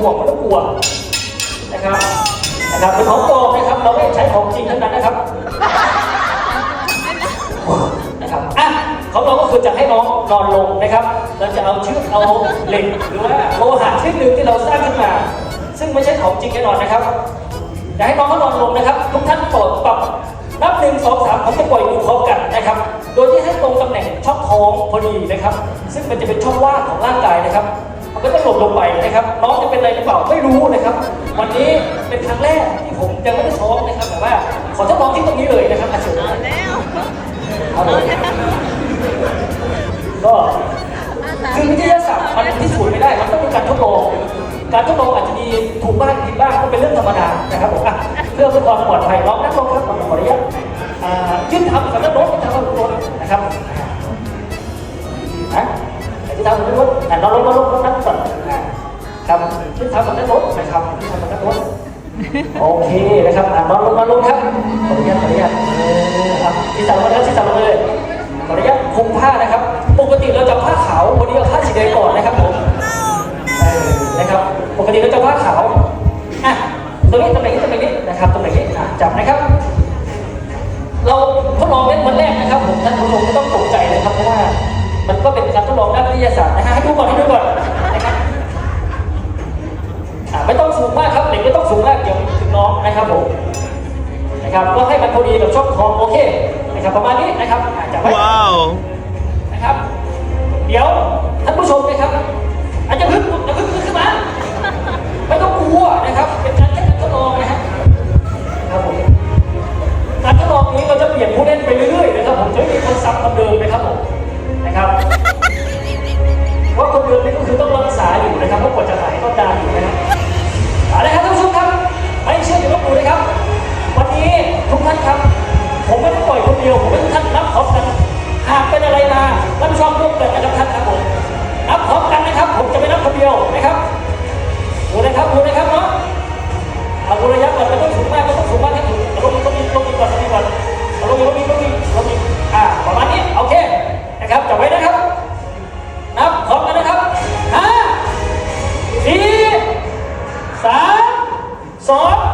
ห่วงไม่ต้องกลัวนะครับ นะครับเป็นของปลอมนะครับ เราไม่ใช้ของจริงทั้งนั้นนะครับ นะครับ อะของเราก็คือจะให้น้องนอนลงนะครับ เราจะเอาเชือกเอาเหล็กหรือว่าโลหะชนิดหนึ่งที่เราสร้างขึ้นมา ซึ่งไม่ใช่ของจริงแน่นอนนะครับอยากให้น้องเขานอนลงนะครับ ทุกท่านโปรดปรับนับหนึ่งสองสามผมจะปล่อยมือพร้อมกันนะครับ โดยที่ให้ตรงตำแหน่งช่องท้องพอดีนะครับ ซึ่งมันจะเป็นช่องว่างของร่างกายนะครับ มันก็จะหล่นลงไปนะครับ น้อง เป็นอะไรหรือเปล่าไม่รู้นะครับ วันนี้เป็นครั้งแรกที่ผมยังไม่ได้ซ้อมนะครับแต่ว่าขอทดลองที่ตรงนี้เลยนะครับอาเชิญแล้วครับผมก็คือวิทยาศาสตร์มันพิสูจน์ไม่ได้มันต้องมีการทดลองการทดลองอาจจะมีถูกบ้างผิดบ้างก็เป็นเรื่องธรรมดานะครับผมอะเพื่อเพื่อความปลอดภัยน้องนักลงครับขออนุญาตอ่ายื่นทำสำนักรถยื่นทำสำนักรถนะครับนะยื่นทำสำนักรถอะเราลงมาลงรถนั้นก่อนอะ ครับยื่นทำสำนักรถนะครับยื่นทำสำนักรถโอเคนะครับอะนอนลงมาลงครับขออนุญาตขออนุญาตเออครับที่สั่งมาแล้วที่สั่งมาเลยขออนุญาตคุมผ้านะครับ ปกติเราจะผ้าขาววันนี้เอาผ้าสีแดงก่อนนะครับผมเออนะครับ ปกติเราจะผ้าขาวอะตรงนี้ตำแหน่งนี้ตำแหนนี้นะครับตำแหนนี้อะจับนะครับ เราทดลองเล่นวันแรกนะครับผมท่านผู้ชมไม่ต้องตกใจนะครับเพราะว่า มันก็เป็นการทดลองด้านวิทยาศาสตร์นะฮะให้ดูก่อนให้ดูก่อน น้องนะครับผมนะครับก็ให้มันพอดีกับช่องท้องโอเคนะครับประมาณนี้นะครับอะจับไว้ Wow. นะครับ เดี๋ยวท่านผู้ชมนะครับ อาจจะพึ่งจะพึ่งขึ้นมาไม่ต้องกลัวนะครับเป็นการแค่การทดลองนะฮะครับผมการทดลองนี้เราจะเปลี่ยนผู้เล่นไปเรื่อยๆนะครับผมจะไม่มีคนซ้ำคนเดิมนะครับผม เดี่ยวผมให้ทุกท่านนับพร้อมกันหากเป็นอะไรมารับผิดชอบร่วมกันนะครับท่านครับผมนับพร้อมกันนะครับ ผมจะไม่นับคนเดียวนะครับดูนะครับดูนะครับเนาะเอาระยะก่อนไม่ต้องสูงมากไม่ต้องสูงมากให้ถึงลงลงอีลงอีก่อนลงอีก่อนลงอีลงอีลงอีลงอีกอ่าประมาณนี้โอเคนะครับจับไว้นะครับนับพร้อมกันนะครับห้าสี่สามสอง